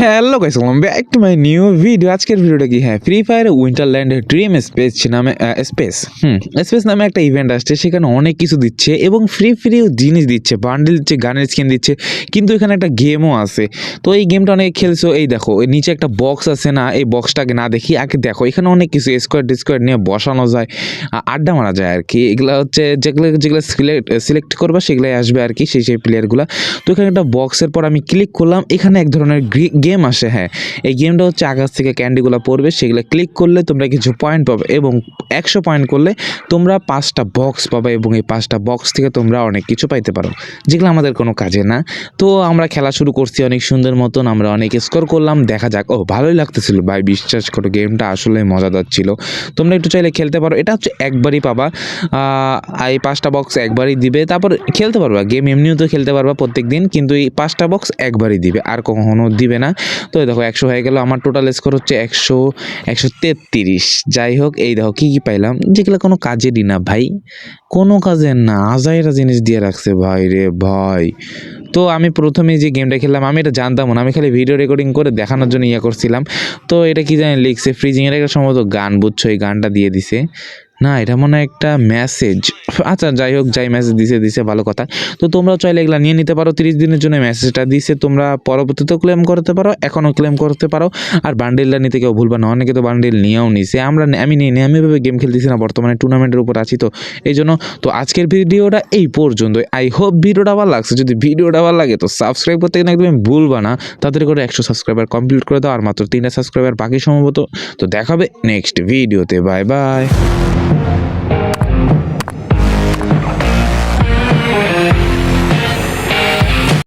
Hello guys welcome back to my new video আজকের ভিডিওটা কি? হ্যাঁ free fire winterland dream space নামে স্পেস হুম স্পেস নামে একটা ইভেন্ট আসছে, সেখানে অনেক কিছু দিচ্ছে এবং ফ্রি ফ্রি জিনিস দিচ্ছে বান্ডেল দিচ্ছে গানের স্কিন দিচ্ছে, কিন্তু এখানে একটা গেমও আছে। তো এই গেমটা অনেকে খেলছো, এই দেখো নিচে একটা বক্স আছে না, এই বক্সটাকে না দেখি, আগে দেখো, এখানে অনেক কিছু স্কোয়ার ডিস্কোয়ার নিয়ে বসানো যায় আড্ডা মারা যায় আর কি এগুলো হচ্ছে, যেগুলো যেগুলো সিলেক্ট সিলেক্ট করবা, সেগুলোই আসবে আর কি সেই সেই প্লেয়ারগুলো তো এখানে একটা বক্সের পর আমি ক্লিক করলাম, এখানে এক ধরনের গেম আসে হ্যাঁ। এই গেমটা হচ্ছে আকাশ থেকে ক্যান্ডিগুলো পড়বে, সেগুলো ক্লিক করলে তোমরা কিছু পয়েন্ট পাবে এবং একশো পয়েন্ট করলে তোমরা পাঁচটা বক্স পাবে এবং এই পাঁচটা বক্স থেকে তোমরা অনেক কিছু পাইতে পারো, যেগুলো আমাদের কোনো কাজে না। তো আমরা খেলা শুরু করছি অনেক সুন্দর মতন, আমরা অনেক স্কোর করলাম, দেখা যাক। ও, ভালোই লাগতেছিল ভাই, বিশ্বাস করো, গেমটা আসলে মজাদার ছিল। তোমরা একটু চাইলে খেলতে পারো, এটা হচ্ছে একবারই পাবা। এই পাঁচটা বক্স একবারই দিবে, তারপর খেলতে পারবা। গেম এমনিও তো খেলতে পারবা প্রত্যেক দিন কিন্তু এই পাঁচটা বক্স একবারই দিবে, আর কখনো দিবে না। তো দেখো, একশো হয়ে গেল। আমার টোটাল স্কোর হচ্ছে একশো একশো তেত্রিশ। যাই হোক, এই দেখো, কী কী পাইলাম? যেগুলো কোনো কাজেরই না ভাই। কোনো কাজের না। আজাইরা জিনিস দিয়ে রাখছে ভাই রে ভাই। তো আমি প্রথমে যে গেমটা খেললাম, আমি এটা জানতাম না। আমি খালি ভিডিও রেকর্ডিং করে দেখানোর জন্য ইয়ে করছিলাম। তো এটা কি জানি, লিখছে ফ্রিজিংয়ের একটা সম্ভবত গান, বুঝছ? এই গানটা দিয়ে দিছে। না, এটা মনে হয় একটা মেসেজ আচ্ছা যাই হোক, যাই মেসেজ দিছে দিছে, ভালো কথা। তো তোমরা চাইলে এগুলা নিয়ে নিতে পারো, তিরিশ দিনের জন্য মেসেজটা দিছে, তোমরা পরবর্তীতেও ক্লেম করতে পারো, এখনও ক্লেম করতে পারো। আর বান্ডিলটা নিতে কেউ ভুলবা না, অনেকে তো বান্ডিল নিয়েও নিছে। আমরা আমি নিয়ে নিই আমি এভাবে গেম খেলতেছি না বর্তমানে টুর্নামেন্টের উপর আছি তো। এই জন্য, তো আজকের ভিডিওটা এই পর্যন্ত আই হোপ ভিডিওটা ভালো লাগছে। যদি ভিডিওটা ভালো লাগে, তো সাবস্ক্রাইব করতে কিন্তু একদম ভুলবা না। তাদের করে একশো সাবস্ক্রাইবার কমপ্লিট করে দাও, আর মাত্র তিনটা সাবস্ক্রাইবার বাকি সম্ভবত। তো দেখাবে নেক্সট ভিডিওতে বাই বাই